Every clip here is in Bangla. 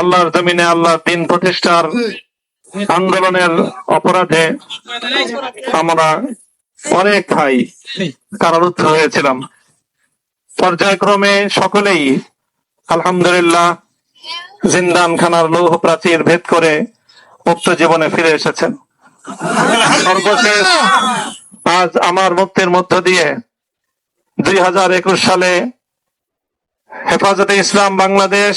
আল্লাহর জমিনে আল্লাহ দিন প্রতিষ্ঠার আন্দোলনের অপরাধে আমরা অনেক ভাই কারারুদ্ধ হয়েছিলাম। পর্যায়ক্রমে সকলেই আলহামদুলিল্লাহ জিন্দান খানার লৌহ প্রাচীর ভেদ করে মুক্ত জীবনে ফিরে এসেছেন। সর্বশেষ আজ আমার মুক্তির মধ্য দিয়ে দুই হাজার একুশ সালে হেফাজতে ইসলাম বাংলাদেশ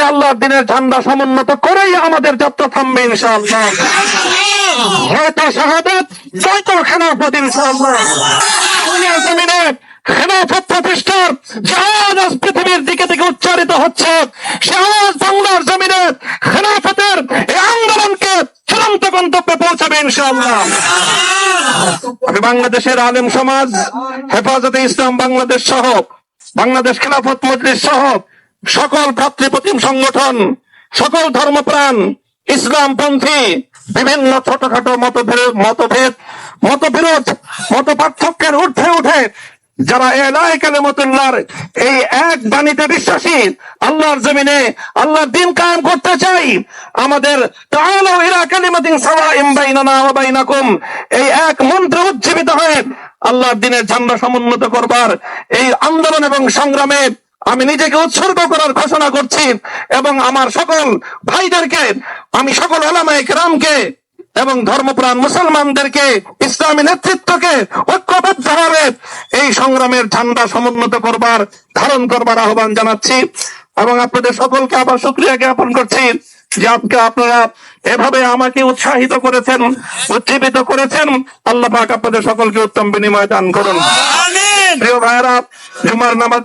জমিনে আল্লাহর দিনের ঝান্ডা সমুন্নত করেই আমাদের যাত্রা থামবে পৃথিবীর দিকে থেকে উচ্চারিত হচ্ছে। বাংলার জমিনে আন্দোলনকে চূড়ান্ত গন্তব্যে পৌঁছাবে ইনশাআল্লাহ। আমি বাংলাদেশের আলেম সমাজ, হেফাজতে ইসলাম বাংলাদেশ সহ, বাংলাদেশ খেলাফত মজলিস সহ সকল ভ্রাতৃপ্রতিম সংগঠন, সকল ধর্মপ্রাণ, ইসলামপন্থী, বিভিন্ন ছোটখাটো মতভেদ মতভেদ, মতবিরোধ মত পার্থক্যের ঊর্ধ্বে উঠে যারা এলাই এই এক বাণীতে বিশ্বাসী, আল্লাহর জমিনে আল্লাহর দিন কায়েম করতে চাই, আমাদের তাআলাউ ইলা কালিমাতিন বাইনানা ওয়া বাইনাকুম, এই এক মন্ত্রে উজ্জীবিত হয়ে আল্লাহর দিনের ঝান্ডা সমুন্নত করবার এই আন্দোলন এবং সংগ্রামে আমি নিজেকে উৎসর্গ করার ঘোষণা করছি এবং আমার সকল ভাইদেরকে আমি সকল ওলামায়ে কেরামকে এবং ধর্মপ্রাণ মুসলমানদেরকে ইসলামী নেতৃত্বকে ঐক্যবদ্ধভাবে এই সংগ্রামের ঝান্ডা সমুন্নত করবার ধারণ করবার আহ্বান জানাচ্ছি এবং আপনাদের সকলকে আবার শুক্রিয়া জ্ঞাপন করছি যে আজকে আপনারা এভাবে আমাকে উৎসাহিত করেছেন উজ্জীবিত করেছেন। আল্লাহ পাক আপনাদের সকলকে উত্তম বিনিময় দান করুন। প্রিয় ভাইরা জুমার নামাজ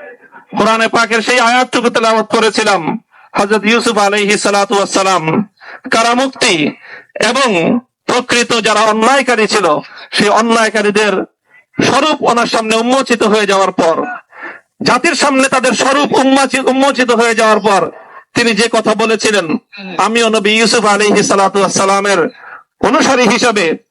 কোরআনে পাকের সেই আয়াতটুকু তেলাওয়াত করেছিলাম। হযরত ইউসুফ আলাইহিস সালাতু ওয়াস সালাম কারামুক্তি এবং প্রকৃত যারা অন্যায়কারী ছিল, সেই অন্যায়কারীদের স্বরূপ ওনার সামনে উন্মোচিত হয়ে যাওয়ার পর, জাতির সামনে তাদের স্বরূপ উন্মোচি- উন্মোচিত হয়ে যাওয়ার পর তিনি যে কথা বলেছিলেন, আমিও নবী ইউসুফ আলী সালামের অনুসারী হিসাবে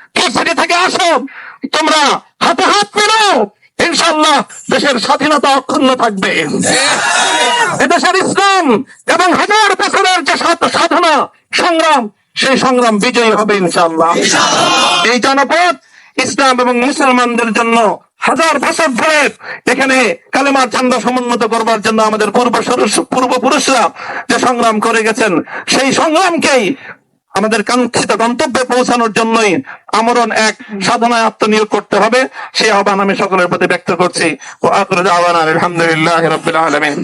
ভার্সিটি থেকে আসো। তোমরা হাতে হাত মেলাও ইনশাল্লাহ দেশের স্বাধীনতা থাকবে। ইসলাম এবং হাজার বছরের যে সাধনা, সংগ্রাম, সেই সংগ্রাম বিজয়ী হবে ইনশাল্লাহ এই জনপদ ইসলাম এবং মুসলমানদের জন্য হাজার বছর ধরে এখানে কালেমার ঝান্ডা সমুন্নত করবার জন্য আমাদের পূর্ব পূর্বপুরুষরা যে সংগ্রাম করে গেছেন, সেই সংগ্রামকেই আমাদের কাঙ্ক্ষিত গন্তব্যে পৌঁছানোর জন্যই আমরণ এক সাধনায় আত্মনিয়োগ করতে হবে। সে আহ্বান আমি সকলের প্রতি ব্যক্ত করছি। আলহামদুলিল্লাহ রবিল আলমিন।